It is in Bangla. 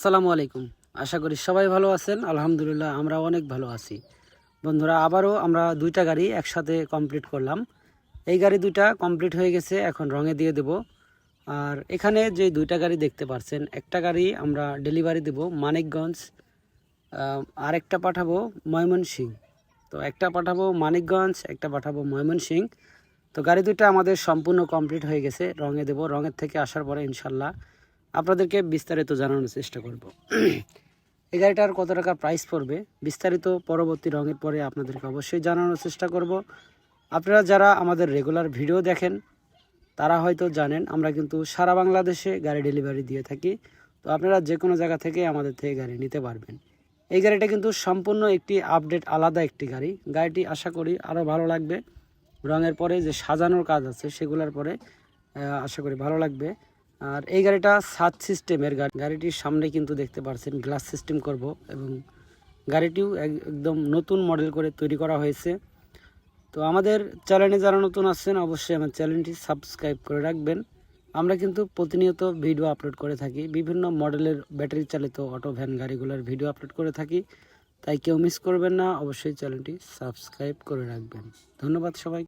আসসালামু আলাইকুম। আশা করি সবাই ভালো আছেন। আলহামদুলিল্লাহ আমরা অনেক ভালো আছি। বন্ধুরা, আবারও আমরা দুইটা গাড়ি একসাথে কমপ্লিট করলাম। এই গাড়ি দুইটা কমপ্লিট হয়ে গেছে, এখন রঙে দিয়ে দেব। আর এখানে যে দুইটা গাড়ি দেখতে পাচ্ছেন একটা গাড়ি আমরা ডেলিভারি দেব মানিকগঞ্জ আর একটা পাঠাবো ময়মনসিং তো একটা পাঠাবো মানিকগঞ্জ, একটা পাঠাবো ময়মনসিং তো গাড়ি দুটো আমাদের সম্পূর্ণ কমপ্লিট হয়ে গেছে, রঙে দেব। রঙের থেকে আসার পরে ইনশাল্লাহ আপনাদেরকে বিস্তারিত জানানোর চেষ্টা করব। এই গাড়িটার কত টাকা প্রাইস পড়বে? বিস্তারিত পরবর্তী রঙের পরে আপনাদেরকে অবশ্যই জানানোর চেষ্টা করব। আপনারা যারা আমাদের রেগুলার ভিডিও দেখেন, তারা হয়তো জানেন, আমরা কিন্তু সারা বাংলাদেশে গাড়ি ডেলিভারি দিয়ে থাকি। তো আপনারা যে কোনো জায়গা থেকে আমাদের থেকে গাড়ি নিতে পারবেন। এই গাড়িটা কিন্তু সম্পূর্ণ একটি আপডেট আলাদা একটি গাড়ি। গাড়িটি আশা করি আরও ভালো লাগবে। রঙের পরে যে সাজানোর কাজ আছে, সেগুলোর পরে আশা করি ভালো লাগবে। আর এই গাড়িটা সাত সিস্টেমের গাড়ি। গাড়িটির সামনে কিন্তু দেখতে পাচ্ছেন গ্লাস সিস্টেম করব এবং গাড়িটিও এক- একদম নতুন মডেল করে তৈরি করা হয়েছে। তো আমাদের চ্যানেলে যারা নতুন আসছেন অবশ্যই আমার চ্যানেলটি সাবস্ক্রাইব করে রাখবেন। আমরা কিন্তু প্রতিনিয়ত ভিডিও আপলোড করে থাকি। বিভিন্ন মডেলের ব্যাটারি চালিত অটো ভ্যান গাড়িগুলোর ভিডিও আপলোড করে থাকি। তাই কেউ মিস করবেন না। অবশ্যই চ্যানেলটি সাবস্ক্রাইব করে রাখবেন। ধন্যবাদ সবাই